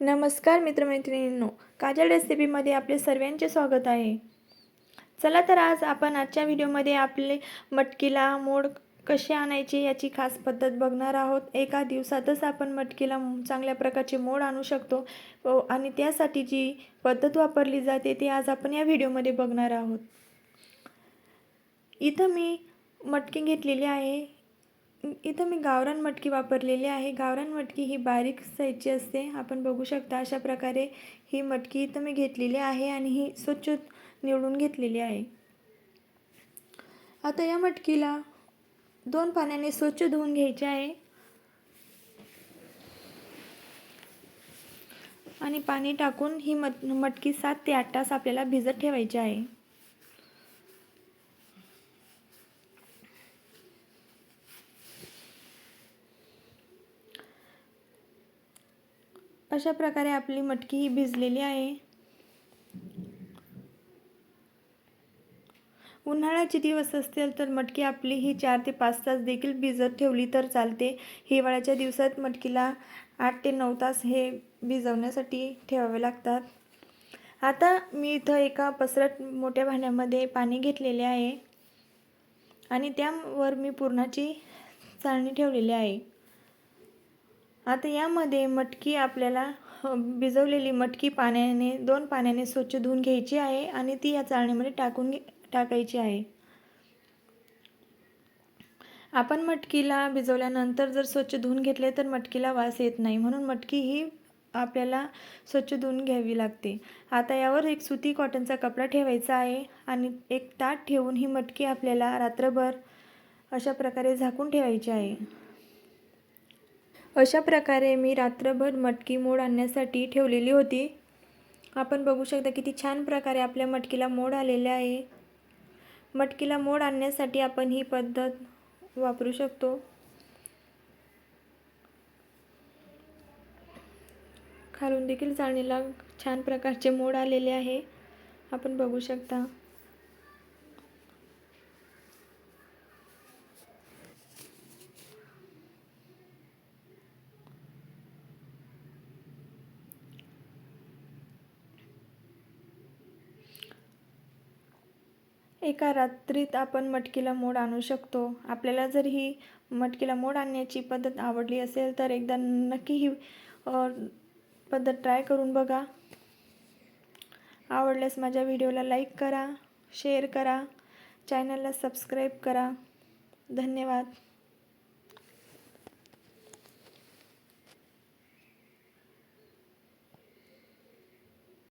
नमस्कार मित्रमैत्रिणींनो काजल रेसिपीमध्ये आपले सर्वांचे स्वागत आहे. चला तर आज आपण आजच्या व्हिडिओमध्ये आपले मटकीला मोड कसे आणायचे याची खास पद्धत बघणार आहोत. एका दिवसातच आपण मटकीला चांगल्या प्रकारचे मोड आणू शकतो आणि त्यासाठी जी पद्धत वापरली जाते ती आज आपण या व्हिडिओमध्ये बघणार आहोत. इथं मी मटकी घेतलेली आहे. इथं मी गावरान मटकी वापरलेली आहे. गावरान मटकी ही बारीक साईजची असते. आपण बघू शकता अशा प्रकारे ही मटकी इथं मी घेतलेली आहे आणि ही स्वच्छ निवडून घेतलेली आहे. आता या मटकीला दोन पाण्याने स्वच्छ धुवून घ्यायचे आहे. आणि पाणी टाकून ही मट मटकी सात ते आठ तास आपल्याला भिजत ठेवायची आहे. अशा प्रकारे आपली मटकी ही भिजलेली आहे. उन्हाळ्याचे दिवस असतील तर मटकी आपली ही चार ते पाच तास देखील भिजत ठेवली तर चालते. हिवाळ्याच्या दिवसात मटकीला आठ ते नऊ तास हे भिजवण्यासाठी ठेवावे लागतात. आता मी इथं एका पसरट मोठ्या भांड्यामध्ये पाणी घेतलेले आहे. आणि त्यावर मी पुरणाची चाळणी ठेवलेली आहे. आता यामध्ये मटकी आपल्याला भिजवलेली मटकी पाण्याने दोन पाण्याने स्वच्छ धुवून घ्यायची आहे आणि ती या चाळणीमध्ये टाकून घे टाकायची आहे. आपण मटकीला भिजवल्यानंतर जर स्वच्छ धुवून घेतले तर मटकीला वास येत नाही. म्हणून मटकी ही आपल्याला स्वच्छ धुवून घ्यावी लागते. आता यावर एक सुती कॉटनचा कपडा ठेवायचा आहे आणि एक ताट ठेवून ही मटकी आपल्याला रात्रभर अशा प्रकारे झाकून ठेवायची आहे. अशा प्रकारे मी रात्रभर मटकी मोड आणण्यासाठी ठेवलेली होती. आपण बघू शकता किती छान प्रकारे आपल्या मटकीला मोड आलेले आहे. मटकीला मोड आणण्यासाठी आपण ही पद्धत वापरू शकतो. खालून देखील चाळणीला छान प्रकारचे मोड आलेले आहे. आपण बघू शकता. एका रात्रीत आपण मटकीला मोड आणू शकतो. आपल्याला जर ही मटकीला मोड आणण्याची पद्धत आवडली असेल तर एकदा नक्की ही पद्धत ट्राय करून बघा. आवडल्यास माझ्या व्हिडिओला लाईक करा शेअर करा चॅनलला सबस्क्राईब करा. धन्यवाद.